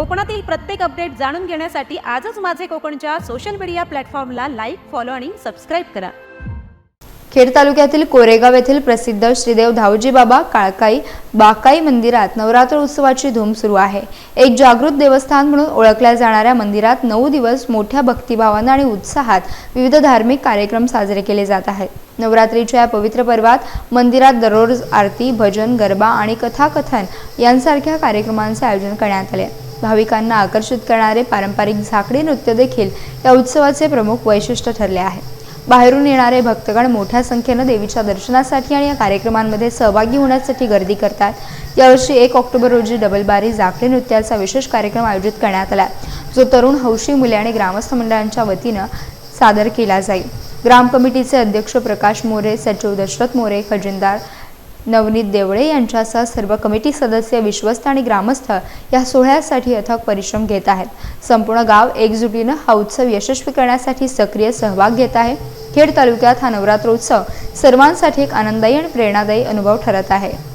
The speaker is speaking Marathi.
कोकणातील प्रत्येक अपडेट जाणून घेण्यासाठी आजच माझे कोकणच्या सोशल मीडिया प्लॅटफॉर्मला लाईक फॉलो आणि सबस्क्राईब करा. खेड तालुक्यातील कोरेगाव येथील प्रसिद्ध श्रीदेव धावजी बाबा काळकाई बाकाई मंदिरात नवरात्र उत्सवाची धूम सुरू आहे. एक जागृत देवस्थान म्हणून ओळखल्या जाणाऱ्या मंदिरात नऊ दिवस मोठ्या भक्तिभावानं आणि उत्साहात विविध धार्मिक कार्यक्रम साजरे केले जात आहेत. नवरात्रीच्या या पवित्र पर्वात मंदिरात दररोज आरती भजन गरबा आणि कथाकथन यांसारख्या कार्यक्रमांचे आयोजन करण्यात आले. भाविकांना आकर्षित करणारे पारंपरिक झाकडी नृत्य देखील या उत्सवाचे प्रमुख वैशिष्ट्य ठरले आहे. बाहेरून येणारे भक्तगण मोठ्या संख्येनं देवीच्या दर्शनासाठी आणि या कार्यक्रमांमध्ये सहभागी होण्यासाठी गर्दी करतात. यावर्षी एक ऑक्टोबर रोजी डबलबारी झाकडी नृत्याचा विशेष कार्यक्रम आयोजित करण्यात आला. जो तरुण हौशी मुले आणि ग्रामस्थ मंडळांच्या वतीनं सादर केला जाईल. ग्राम कमिटीचे अध्यक्ष प्रकाश मोरे सचिव दशरथ मोरे खजिनदार नवनीत देवळे यांच्यासह सर्व कमिटी सदस्य विश्वस्त आणि ग्रामस्थ या सोहळ्यासाठी अथक परिश्रम घेत आहेत. संपूर्ण गाव एकजुटीनं हा उत्सव यशस्वी करण्यासाठी सक्रिय सहभाग घेत आहे. खेड तालुक्यात हा नवरात्रोत्सव सर्वांसाठी एक आनंददायी आणि प्रेरणादायी अनुभव ठरत आहे.